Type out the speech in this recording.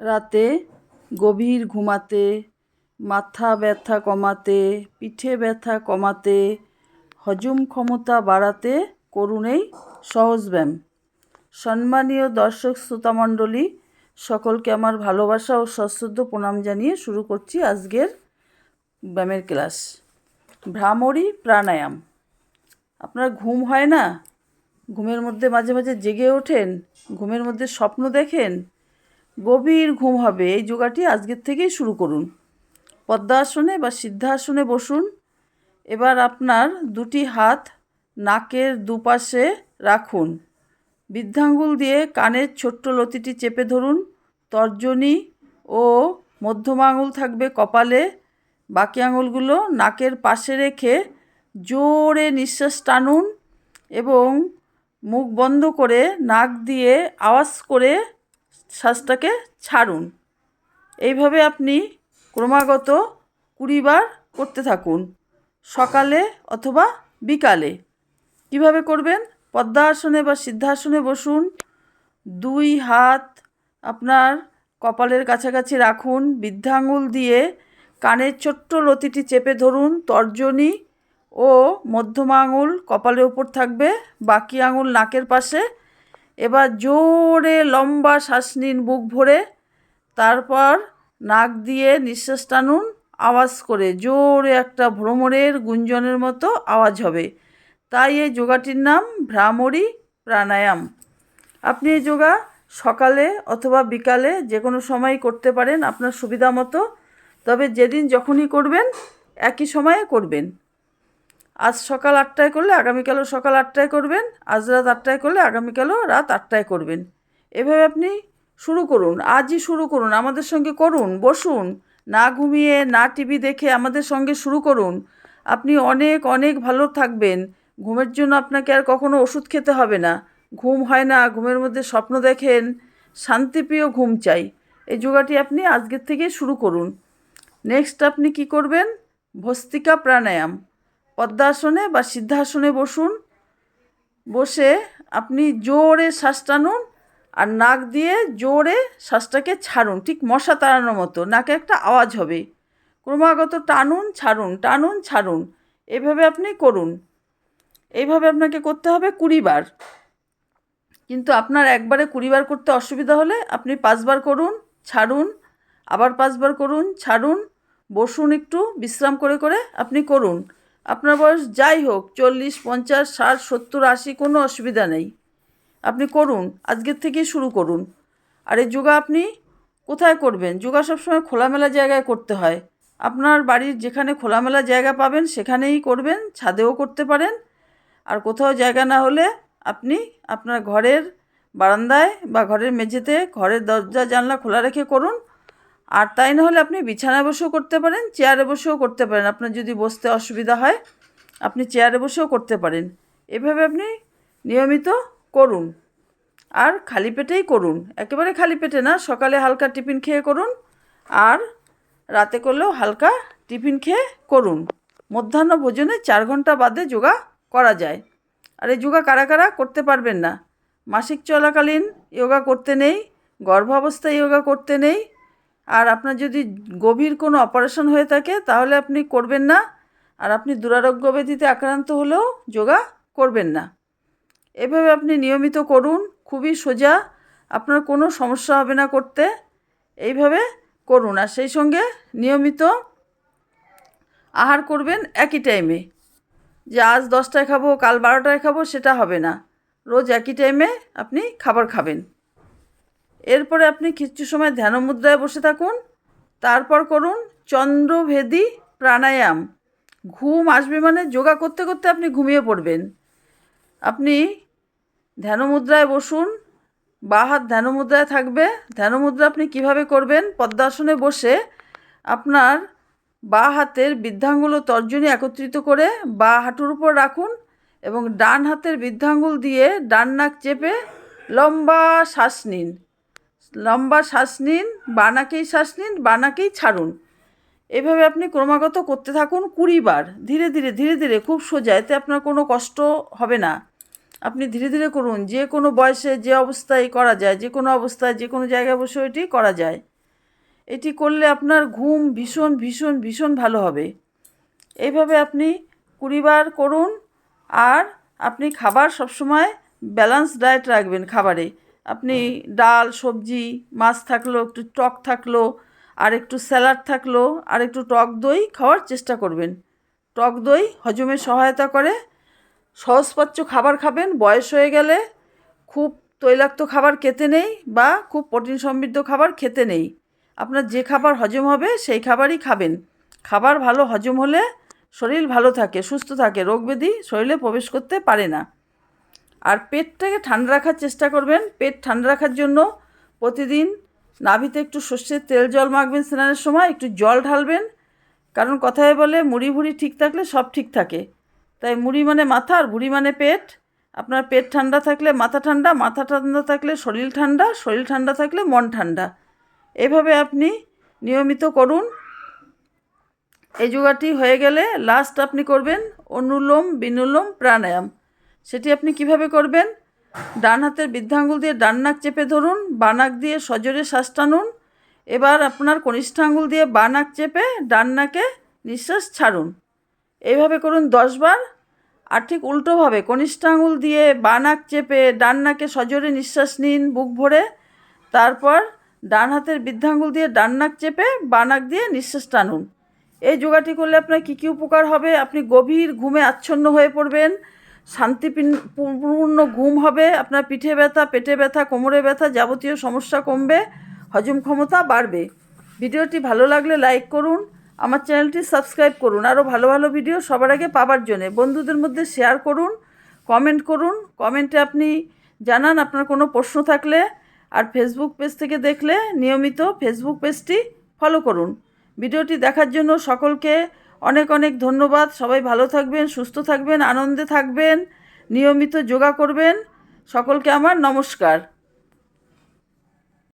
রাতে গভীর ঘুমাতে, মাথা ব্যথা কমাতে, পিঠে ব্যথা কমাতে, হজম ক্ষমতা বাড়াতে করুন এই সহজ ব্যায়াম। সম্মানীয় দর্শক শ্রোতামণ্ডলী সকলকে আমার ভালোবাসা ও সশ্রদ্ধ প্রণাম জানিয়ে শুরু করছি আজকের ব্যায়ামের ক্লাস। ভ্রামরী প্রাণায়াম। আপনার ঘুম হয় না? ঘুমের মধ্যে মাঝে মাঝে জেগে ওঠেন? ঘুমের মধ্যে স্বপ্ন দেখেন? গভীর ঘুম হবে। এই যোগাটি আজকের থেকেই শুরু করুন। পদ্মাসনে বা সিদ্ধাসনে বসুন। এবার আপনার দুটি হাত নাকের দুপাশে রাখুন। বৃদ্ধাঙ্গুল দিয়ে কানের ছোট্ট লতিটি চেপে ধরুন। তর্জনী ও মধ্যম আঙুল থাকবে কপালে। বাকি আঙুলগুলো নাকের পাশে রেখে জোরে নিঃশ্বাস টানুন এবং মুখ বন্ধ করে নাক দিয়ে আওয়াজ করে শ্বাসটাকে ছাড়ুন। এইভাবে আপনি ক্রমাগত কুড়ি বার করতে থাকুন, সকালে অথবা বিকালে। কীভাবে করবেন? পদ্মাসনে বা সিদ্ধাসনে বসুন, দুই হাত আপনার কপালের কাছাকাছি রাখুন, বৃদ্ধাঙ্গুল দিয়ে কানের ছোট্ট লতিটি চেপে ধরুন, তর্জনী ও মধ্যম আঙুল কপালের উপর থাকবে, বাকি আঙুল নাকের পাশে এবার জোরে লম্বা শ্বাস নিন, বুক ভরে। তারপর নাক দিয়ে নিঃশ্বাস টানুন, আওয়াজ করে। জোরে একটা ভ্রমরের গুঞ্জনের মতো আওয়াজ হবে। তাই এই যোগাটির নাম ভ্রামরী প্রাণায়াম। আপনি এই যোগা সকালে অথবা বিকালে যে কোনো সময় করতে পারেন আপনার সুবিধা মতো। তবে যেদিন যখনই করবেন, একই সময়ে করবেন। আজ সকাল আটটায় করলে আগামীকালও সকাল আটটায় করবেন, আজ রাত আটটায় করলে আগামীকালও রাত আটটায় করবেন। এভাবে আপনি শুরু করুন, আজই শুরু করুন, আমাদের সঙ্গে করুন, বসুন, না ঘুমিয়ে, না টিভি দেখে আমাদের সঙ্গে শুরু করুন। আপনি অনেক অনেক ভালো থাকবেন, ঘুমের জন্য আপনাকে আর কখনো ওষুধ খেতে হবে না। ঘুম হয় না, ঘুমের মধ্যে স্বপ্ন দেখেন, শান্তিপ্রিয় ঘুম চাই। এই যোগাটি আপনি আজকের থেকে শুরু করুন। নেক্সট আপনি কি করবেন? ভস্তিকা প্রাণায়াম। পদ্মাসনে বা সিদ্ধাসনে বসুন। বসে আপনি জোরে শ্বাস টানুন আর নাক দিয়ে জোরে শ্বাসটাকে ছাড়ুন। ঠিক মশা তাড়ানোর মতো। নাকে একটা আওয়াজ হবে। ক্রমাগত টানুন, ছাড়ুন টানুন, ছাড়ুন। এভাবে আপনি করুন। এইভাবে আপনাকে করতে হবে কুড়ি বার। কিন্তু আপনার একবারে কুড়ি বার করতে অসুবিধা হলে আপনি পাঁচবার করুন, ছাড়ুন, আবার পাঁচবার করুন, ছাড়ুন, বসুন একটু, বিশ্রাম করে করে আপনি করুন। আপনার বয়স যাই হোক, চল্লিশ, পঞ্চাশ, ষাট, সত্তর, আশি, কোনো অসুবিধা নেই। আপনি করুন, আজকের থেকেই শুরু করুন। আর এই যোগা আপনি কোথায় করবেন? যোগা সবসময় খোলামেলা জায়গায় করতে হয়। আপনার বাড়ির যেখানে খোলামেলা জায়গা পাবেন, সেখানেই করবেন, ছাদেও করতে পারেন। আর কোথাও জায়গা না হলে আপনি আপনার ঘরের বারান্দায় বা ঘরের মেঝেতে, ঘরের দরজা, জানলা খোলা রেখে করুন। আর তাই না হলে আপনি বিছানায় বসেও করতে পারেন, চেয়ারে বসেও করতে পারেন। আপনার যদি বসতে অসুবিধা হয়, আপনি চেয়ারে বসেও করতে পারেন। এভাবে আপনি নিয়মিত করুন আর খালি পেটেই করুন। একেবারে খালি পেটে না, সকালে হালকা টিফিন খেয়ে করুন আর রাতে করলেও হালকা টিফিন খেয়ে করুন। মধ্যাহ্ন ভোজনে চার ঘণ্টা বাদে যোগা করা যায়। আর এই যোগা কারা কারা করতে পারবেন না? মাসিক চলাকালীন যোগা করতে নেই, গর্ভাবস্থায় যোগা করতে নেই আর আপনার যদি গভীর কোনো অপারেশন হয়ে থাকে, তাহলে আপনি করবেন না। আর আপনি দুরারোগ্য ব্যাধিতে আক্রান্ত হলেও যোগা করবেন না। এভাবে আপনি নিয়মিত করুন, খুবই সোজা, আপনার কোনো সমস্যা হবে না করতে। এইভাবে করুন। আর সেই সঙ্গে নিয়মিত আহার করবেন একই টাইমে যে আজ দশটায় খাব, কাল বারোটায় খাব, সেটা হবে না। রোজ একই টাইমে আপনি খাবার খাবেন। এরপরে আপনি কিছু সময় ধ্যান মুদ্রায় বসে থাকুন। তারপর করুন চন্দ্রভেদী প্রাণায়াম। ঘুম আসবে মানে যোগা করতে করতে আপনি ঘুমিয়ে পড়বেন। আপনি ধ্যানমুদ্রায় বসুন। বা হাত ধ্যানমুদ্রায় থাকবে। ধ্যানমুদ্রা আপনি কীভাবে করবেন? পদ্মাসনে বসে আপনার বা হাতের বৃদ্ধাঙ্গুল তর্জনী একত্রিত করে বা হাঁটুর উপর রাখুন এবং ডান হাতের বৃদ্ধাঙ্গুল দিয়ে ডান নাক চেপে লম্বা শ্বাস নিন। লম্বা শ্বাস নিন, বানাকেই শ্বাস নিন, বানাকেই ছাড়ুন। এভাবে আপনি ক্রমাগত করতে থাকুন কুড়ি বার। ধীরে ধীরে ধীরে ধীরে খুব সোজা, এতে আপনার কোনো কষ্ট হবে না। আপনি ধীরে ধীরে করুন, যে কোনো বয়সে যে অবস্থায় করা যায়, যে কোনো অবস্থায়, যে কোনো জায়গায় বসে এটি করা যায়। এটি করলে আপনার ঘুম ভীষণ ভীষণ ভীষণ ভালো হবে। এইভাবে আপনি কুড়িবার করুন, আর আপনি খাবার সবসময় ব্যালেন্স ডায়েট রাখবেন খাবারে। আপনি ডাল, সবজি, মাছ থাকল একটু টক থাকল, আর একটু স্যালাড থাকল, আর একটু টক দই খাওয়ার চেষ্টা করবেন। টক দই হজমে সহায়তা করে, সহজপাচ্য খাবার খাবেন, বয়স হয়ে গেলে খুব তৈলাক্ত খাবার খেতে নেই বা খুব প্রোটিন সমৃদ্ধ খাবার খেতে নেই। আপনার যে খাবার হজম হবে সেই খাবারই খাবেন। খাবার ভালো হজম হলে শরীর ভালো থাকে, সুস্থ থাকে, রোগ ব্যাধি শরীরে প্রবেশ করতে পারে না। আর পেটটাকে ঠান্ডা রাখার চেষ্টা করবেন। পেট ঠান্ডা রাখার জন্য প্রতিদিন নাভিতে একটু সর্ষের তেল জল মাখবেন স্নানের সময়, একটু জল ঢালবেন। কারণ কথায় বলে মুড়ি ভুড়ি ঠিক থাকলে সব ঠিক থাকে। তাই মুড়ি মানে মাথা আর ভুড়ি মানে পেট। আপনার পেট ঠান্ডা থাকলে মাথা ঠান্ডা মাথা ঠান্ডা থাকলে শরীর ঠান্ডা শরীর ঠান্ডা থাকলে মন ঠান্ডা। এভাবে আপনি নিয়মিত করুন। এই যোগাটি হয়ে গেলে লাস্ট আপনি করবেন অনুলোম বিনুলোম প্রাণায়াম। সেটি আপনি কীভাবে করবেন? ডান হাতের বৃদ্ধাঙ্গুল দিয়ে ডান নাক চেপে ধরুন বানাক দিয়ে সজোরে শ্বাস টানুন। এবার আপনার কনিষ্ঠ আঙ্গুল দিয়ে বানাক চেপে ডান নাকে নিঃশ্বাস ছাড়ুন। এইভাবে করুন দশবার আর ঠিক উল্টোভাবে কনিষ্ঠ আঙুল দিয়ে বানাক চেপে ডান নাকে সজোরে নিঃশ্বাস নিন বুক ভরে। তারপর ডান হাতের বৃদ্ধাঙ্গুল দিয়ে ডান নাক চেপে বানাক দিয়ে নিঃশ্বাস টানুন। এই যোগাটি করলে আপনার কী কী উপকার হবে? আপনি গভীর ঘুমে আচ্ছন্ন হয়ে পড়বেন। শান্তিপূর্ণ ঘুম হবে, আপনার পিঠে ব্যথা, পেটে ব্যথা, কোমরে ব্যথা যাবতীয় সমস্যা কমবে, হজম ক্ষমতা বাড়বে। ভিডিওটি ভালো লাগলে লাইক করুন, আমার চ্যানেলটি সাবস্ক্রাইব করুন, আরও ভালো ভালো ভিডিও সবার আগে পাবার জন্যে। বন্ধুদের মধ্যে শেয়ার করুন, কমেন্ট করুন, কমেন্টে আপনি জানান আপনার কোনো প্রশ্ন থাকলে, আর ফেসবুক পেজ থেকে দেখলে নিয়মিত ফেসবুক পেজটি ফলো করুন। ভিডিওটি দেখার জন্য সকলকে অনেক অনেক ধন্যবাদ। সবাই ভালো থাকবেন, সুস্থ থাকবেন, আনন্দে থাকবেন, নিয়মিত যোগা করবেন। সকলকে আমার নমস্কার।